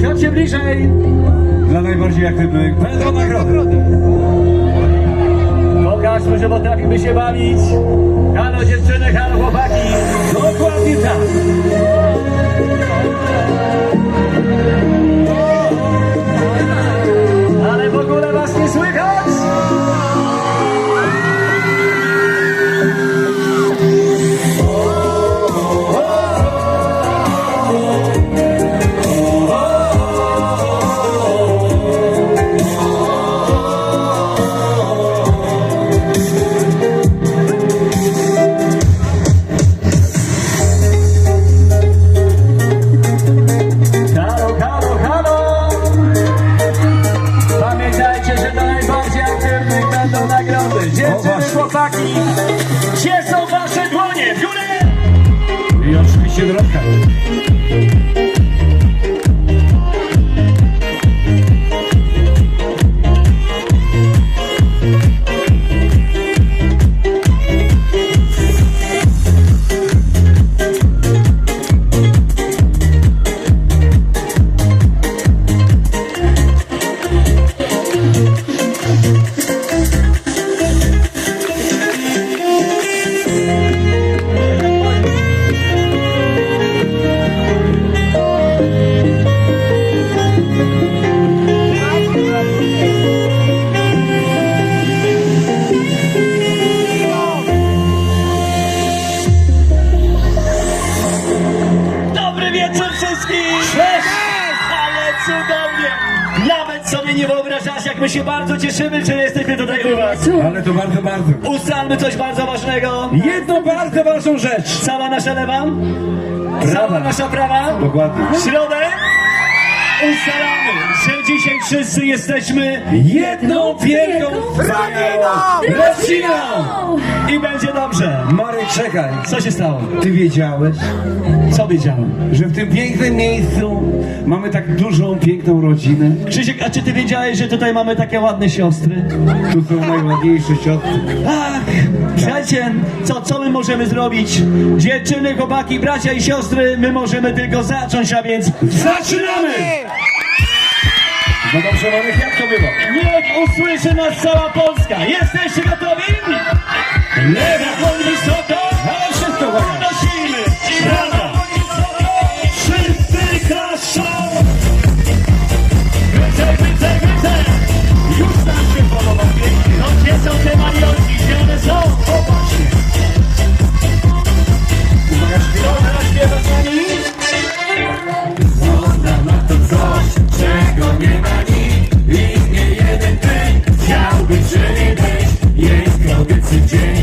Podejdźcie bliżej. Dla najbardziej aktywnych będą nagrody. Pokażmy, że potrafimy się bawić. Halo dziewczyny, halo chłopaki. Dokładnie tak. Ale w ogóle was nie słychać. Wieczór wszystkim! Cześć! Ale cudownie! Nawet sobie nie wyobrażasz, jak my się bardzo cieszymy, że jesteśmy tutaj u was. Ale to bardzo, bardzo. Ustalmy coś bardzo ważnego. Jedną bardzo ważną rzecz. Cała nasza lewa, cała Prawa. nasza prawa, Dokładnie. w środę ustalamy, że dzisiaj wszyscy jesteśmy Jedną wielką rodziną! i będzie dobrze. Marek, czekaj. Co się stało? Ty wiedziałeś, Co wiedziałem? że w tym pięknym miejscu mamy tak dużą, piękną rodzinę? Krzysiek, a czy ty wiedziałeś, że tutaj mamy takie ładne siostry? Tu są najładniejsze siostry. Ach, słuchajcie, co, co my możemy zrobić? Dziewczyny, chłopaki, bracia i siostry, my możemy tylko zacząć, a więc zaczynamy! No dobrze, Marek, jak to było? Niech usłyszy nas cała Polska. Jesteście gotowi? Lewa wysoko, Jej kobiecy dzień,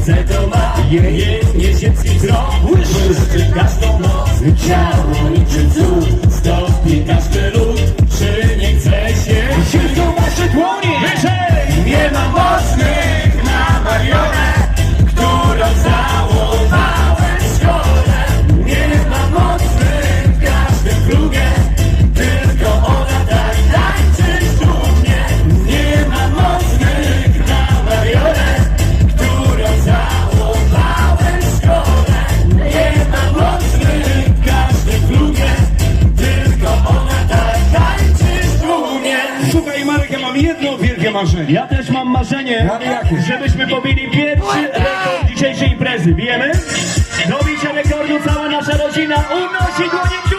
chce to ma Jej niesiecki wzrok błyszczy każdą noc Ciało niczym cud stopi każdy lód nie chce się? Gdzie są wasze dłonie? Marzenie. Ja też mam marzenie, Ale jakie? żebyśmy pobili pierwszy rekord dzisiejszej imprezy. Wiemy? Do bicia rekordu cała nasza rodzina unosi dłonie w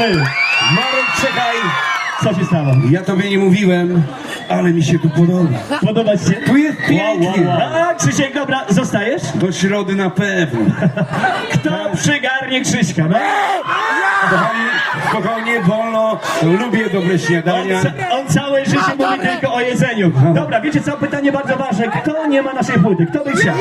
wy! Marek, czekaj! Co się stało? Ja tobie nie mówiłem, ale mi się tu podoba. Podoba ci się? Tu jest pięknie. A, Krzysiek, dobra, zostajesz? Do środy na pewno. Kto przygarnie Krzyśka, no? Kochani, spokojnie, wolno, lubię dobre On, śniadania. ca- on całe życie mówi tylko o jedzeniu. Dobra, wiecie co? Pytanie bardzo ważne. Kto nie ma naszej płyty? Kto by chciał?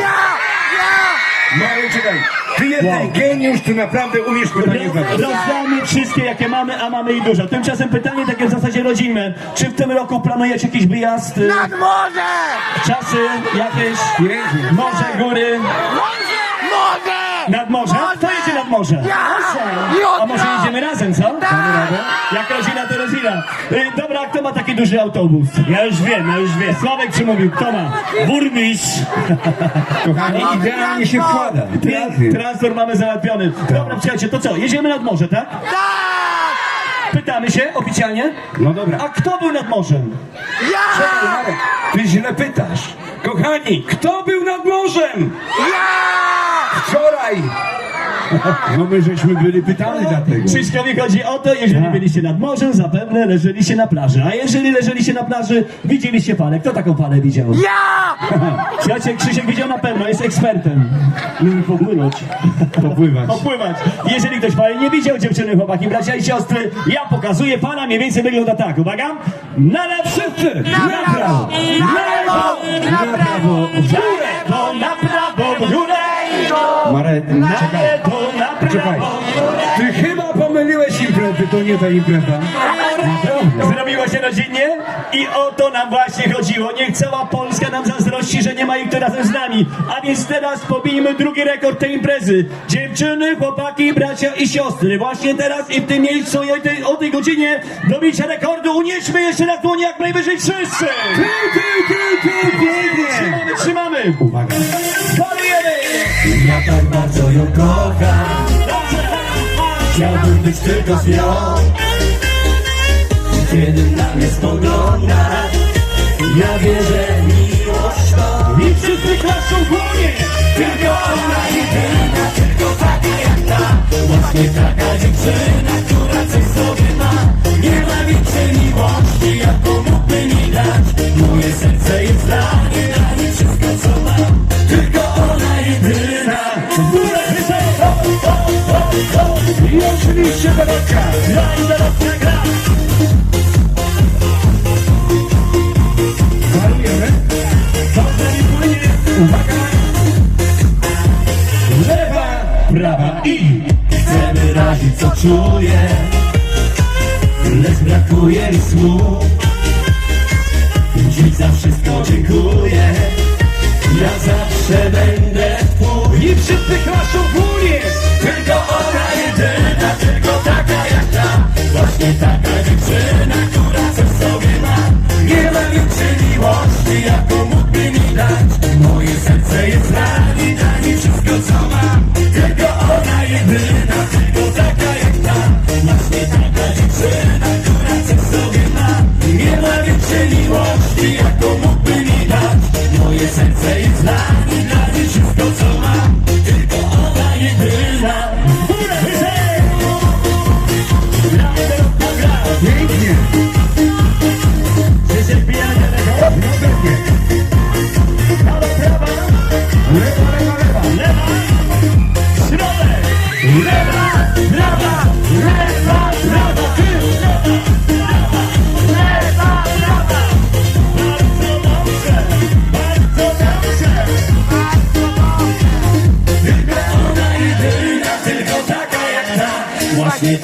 Marek, czekaj. Ty jesteś Wow. geniusz, ty naprawdę umiesz pytanie zadać. rozdamy wszystkie, jakie mamy, a mamy ich dużo. Tymczasem pytanie takie w zasadzie rodzinne. Czy w tym roku planujecie jakiś wyjazd? y, Nad morze! Czasy jakieś? Pięknie. Morze, góry? Morze! Morze! Nad morze? Ja! A może jedziemy razem, co? Radę? Jak rodzina, to rodzina. Y, Dobra, kto ma taki duży autobus? Ja już wiem, ja już wiem. Sławek przymówił, kto ma? Burmistrz. Kochani, idealnie się wkłada. Transport mamy załatwiony. Dobra, przyjaciele, to co? Jedziemy nad morze, tak? Tak! Pytamy się oficjalnie. No dobra. A kto był nad morzem? Ja! Marek, ty źle pytasz. Kochani, kto był nad morzem? Ja! Wczoraj. No my żeśmy byli pytani dlatego. Krzyśkowi chodzi o to, jeżeli Tak. byliście nad morzem, zapewne leżeliście na plaży. A jeżeli leżeliście na plaży, widzieliście falę. Kto taką falę widział? Ja! Słuchajcie, Krzysiek widział na pewno, jest ekspertem. Lubi popłynąć. Popływać. Popływać. Jeżeli ktoś fali nie widział, dziewczyny, chłopaki, bracia i siostry, ja pokazuję, fala mniej więcej wygląda tak. Uwaga. Na lewo, Wszyscy! Na prawo! Na lewo! Na prawo! w górę, to na prawo, w górę. Marek, Na lewo, Czekaj. prawo. Ty chyba pomyliłeś imprezę, to nie ta impreza. Zrobiło się rodzinnie i o to nam właśnie chodziło. Niech cała Polska nam zazdrości, że nie ma ich tu razem z nami. A więc teraz pobijmy drugi rekord tej imprezy. Dziewczyny, chłopaki, bracia i siostry. Właśnie teraz i w tym miejscu i o tej, o tej godzinie do bicia rekordu unieśmy jeszcze na dłonie jak najwyżej wszyscy. Ty, ty, ty, ty. Trzymamy, trzymamy. Uwaga. Parujemy. Ja tak bardzo ją kocham Chciałbym być tylko z nią. Kiedy na mnie spogląda Ja wierzę w miłość. To I wszyscy dłonie. Tylko ona jedyna, tylko taka jak ta. Właśnie taka dziewczyna, I oczywiście Dorotka. Gra i dorosła gra. Warujemy. Dobrze mi płynie. Uwaga. Lewa, prawa i... Chcę wyrazić co czuję Lecz brakuje mi słów Dziś za wszystko dziękuję Ja zawsze będę twój I klaszczą w Właśnie